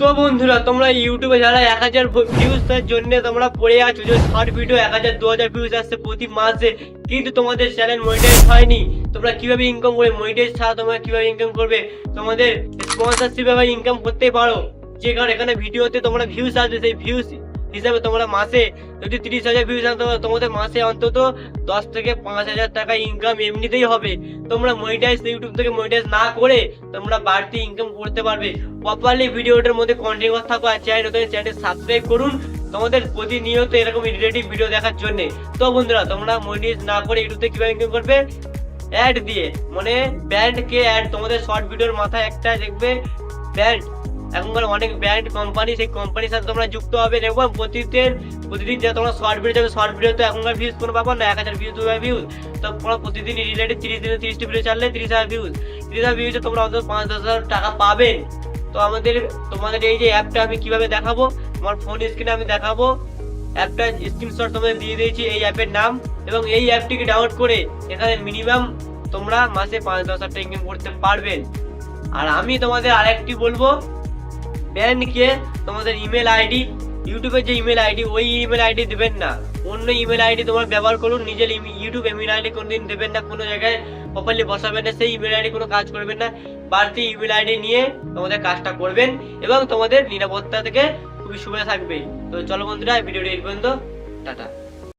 তো বন্ধুরা, তোমরা ইউটিউবে যারা এক হাজার ভিউজের জন্য তোমরা পড়ে আছো, যে শর্ট ভিডিও এক হাজার, দু হাজার ভিউজ আসছে প্রতি মাসে, কিন্তু তোমাদের চ্যানেল মনিটাইজ হয়নি। তোমরা কীভাবে ইনকাম করবে? মনিটাইজ ছাড়া তোমরা কীভাবে ইনকাম করবে? তোমাদের স্পন্সরশিপ ইনকাম করতে পারো। যে কারণ এখানে ভিডিওতে তোমরা ভিউজ আসবে, সেই ভিউজ হিসাবে তোমরা মাসে যদি তিরিশ হাজার ভিউজ আনতে পারো তোমাদের মাসে অন্তত দশ থেকে পাঁচ হাজার টাকা ইনকাম এমনিতেই হবে। তোমরা মনিটাইজ ইউটিউব থেকে মনিটাইজ না করে তোমরা বাড়তি ইনকাম করতে পারবে। প্রপারলি ভিডিওটার মধ্যে কন্টিনিউ থাকো আর চ্যানেল নতুন চ্যানেল সাবস্ক্রাইব করুন। তোমাদের প্রতিনিয়ত এরকম রিলেটিভ ভিডিও দেখার জন্য। তো বন্ধুরা, তোমরা মনিটাইজ না করে ইউটিউব কীভাবে ইনকাম করবে? অ্যাড দিয়ে মানে ব্যান্ডকে অ্যাড তোমাদের শর্ট ভিডিওর মাথায় একটা দেখবে ব্যান্ড এখনকার অনেক ব্র্যান্ড কোম্পানি সেই কোম্পানির সাথে তোমরা যুক্ত হবে এবং প্রতিদিন প্রতিদিন যে তোমরা শর্ট ভিডিও যাবে শর্ট ভিডিও তো এখনকার ভিউজ কোনো ব্যাপার না, এক হাজার ভিউজ দু হাজার ভিউজ তো তোমরা প্রতিদিন রিলেটেড তিরিশ দিনে তিরিশটি ভিডিও চাললে তিরিশ হাজার ভিউজ তিরিশ হাজার ভিউজে তোমরা অন্তত পাঁচ দশ হাজার টাকা পাবেন তো আমাদের, তোমাদের এই যে অ্যাপটা আমি কীভাবে দেখাবো আমার ফোন স্ক্রিনে আমি দেখাবো। অ্যাপটা স্ক্রিনশট তোমাদের দিয়ে দিয়েছি, এই অ্যাপের নাম, এবং এই অ্যাপটিকে ডাউনলোড করে এখানে মিনিমাম তোমরা মাসে পাঁচ দশ হাজার টাকা ইনকাম করতে পারবেন আর আমি তোমাদের আরেকটি বলব ব্যান্ডকে তোমাদের ইমেল আইডি ইউটিউবের যে ইমেল আইডি ওই ইমেল আইডি দেবেন না। অন্য ইমেল আইডি তোমার ব্যবহার করুন, নিজের ইউটিউব ইমেল আইডি কোনোদিন দেবেন না, কোনো জায়গায় প্রপারলি বসাবেন না, সেই ইমেল আইডি কোনো কাজ করবেন না। বাড়তি ইমেল আইডি নিয়ে তোমাদের কাজটা করবেন এবং তোমাদের নিরাপত্তা থেকে খুবই সুবিধা থাকবে। তো চলো বন্ধুরা ভিডিওটি এই পর্যন্ত। টাটা।